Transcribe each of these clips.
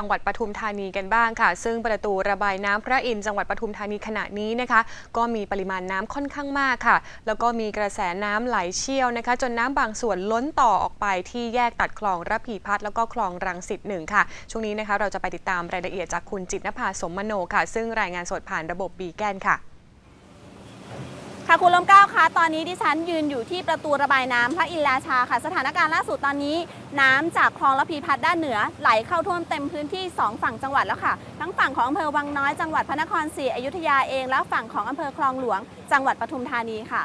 จังหวัดปทุมธานีกันบ้างค่ะ ซึ่งประตูระบายน้ำพระอินทร์จังหวัดปทุมธานีขณะนี้นะคะ ก็มีปริมาณน้ำค่อนข้างมากค่ะ แล้วก็มีกระแสน้ำไหลเชี่ยวนะคะ จนน้ำบางส่วนล้นต่อออกไปที่แยกตัดคลองระพีพัฒน์แล้วก็คลองรังสิตหนึ่งค่ะ ช่วงนี้นะคะเราจะไปติดตามรายละเอียดจากคุณจิตนภาสมมโนค่ะ ซึ่งรายงานสดผ่านระบบบีแกนค่ะ ค่ะคุณลมเกล้าคะตอนนี้ดิฉันยืนอยู่ที่ประตูระบายน้ำพระอินราชาค่ะ สถานการณ์ล่าสุดตอนนี้ น้ำจากคลองระพีพัฒน์ด้านเหนือ ไหลเข้าท่วมเต็มพื้นที่ 2 ฝั่งจังหวัดแล้วค่ะ ทั้งฝั่งของอำเภอวังน้อยจังหวัดพระนครศรีอยุธยาเอง และฝั่งของอำเภอคลองหลวง จังหวัดปทุมธานีค่ะ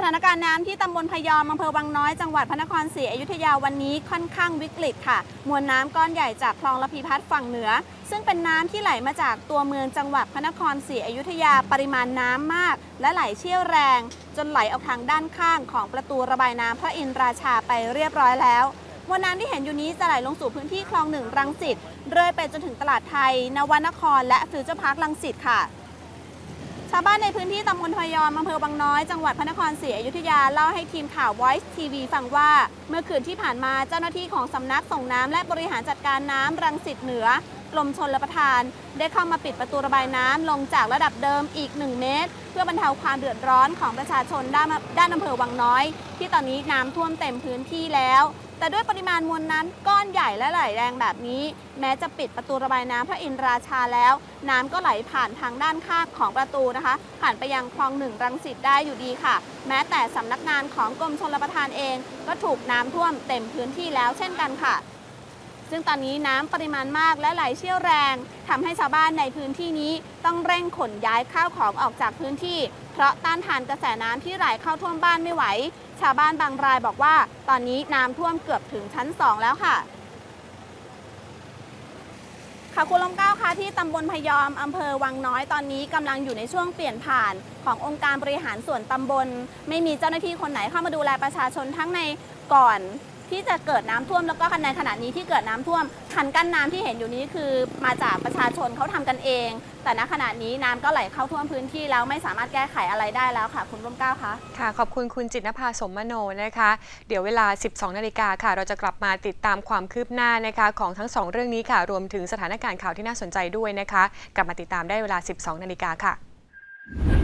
สถานการณ์น้ำที่ตำบลพยอมอำเภอวังน้อยจังหวัดพระนครศรีอยุธยาวันนี้ค่อนข้างวิกฤตค่ะ มวลน้ำก้อนใหญ่จากคลองระพีพัฒน์ฝั่งเหนือ ซึ่งเป็นน้ำที่ไหลมาจากตัวเมืองจังหวัดพระนครศรีอยุธยาปริมาณน้ำมาก และไหลเชี่ยวแรง จนไหลออกทางด้านข้างของประตูระบายน้ำพระอินทราชาไปเรียบร้อยแล้วมวลน้ำที่เห็นอยู่นี้จะไหลลงสู่พื้นที่คลองหนึ่งรังสิตเรื่อยไปจนถึงตลาดไทย นวนคร และฟิวเจอร์พาร์ครังสิตค่ะ ชาวบ้านในพื้นที่ตำบลพยอมอำเภอบางน้อย จังหวัดพระนครศรีอยุธยาเล่าให้ทีมข่าว Voice TV ฟังว่า เมื่อคืนที่ผ่านมาเจ้าหน้าที่ของสำนักส่งน้ำและบริหารจัดการน้ำรังสิตเหนือกรมชนรับประทาน ได้เข้ามาปิดประตูระบายน้ำลงจากระดับเดิมอีก 1 เมตร เพื่อบรรเทาความเดือดร้อนของประชาชนด้านด้านอำเภอวังน้อย ที่ตอนนี้น้ำท่วมเต็มพื้นที่แล้ว แต่ด้วยปริมาณมวลน้ำก้อนใหญ่และไหลแรงแบบนี้ แม้จะปิดประตูระบายน้ำพระอินทราชาแล้ว น้ำก็ไหลผ่านทางด้านข้างของประตูนะคะ ผ่านไปยังคลองหนึ่งรังสิตได้อยู่ดีค่ะ แม้แต่สำนักงานของกรมชลประทานเอง ก็ถูกน้ำท่วมเต็มพื้นที่แล้วเช่นกันค่ะ ซึ่งตอนนี้น้ำปริมาณมากและไหลเชี่ยวแรงทำให้ชาวบ้านในพื้นที่นี้ต้องเร่งขนย้ายข้าวของออกจากพื้นที่ เพราะต้านทานกระแสน้ำที่ไหลเข้าท่วมบ้านไม่ไหว ชาวบ้านบางรายบอกว่า ตอนนี้น้ำท่วมเกือบถึงชั้น2แล้วค่ะค่ะคุณลมเก้าคะที่ตำบลพยอมอำเภอวังน้อยตอนนี้กำลังอยู่ในช่วงเปลี่ยนผ่านขององค์การบริหารส่วนตำบล ไม่มีเจ้าหน้าที่คนไหนเข้ามาดูแลประชาชนทั้งในก่อน ที่จะเกิดน้ำท่วมแล้วก็ในขณะนี้ที่เกิดน้ำท่วมคันกั้นน้ำที่เห็นอยู่นี้คือมาจากประชาชนเขาทำกันเอง แต่ณขณะนี้น้ำก็ไหลเข้าท่วมพื้นที่แล้วไม่สามารถแก้ไขอะไรได้แล้วค่ะ คุณร่มเก้าคะค่ะขอบคุณคุณจิตนภาสมมโนนะคะ เดี๋ยวเวลา 12นาฬิกาค่ะ เราจะกลับมาติดตามความคืบหน้านะคะ ของทั้งสองเรื่องนี้ค่ะ รวมถึงสถานการณ์ข่าวที่น่าสนใจด้วยนะคะ กลับมาติดตามได้เวลา 12นาฬิกาค่ะ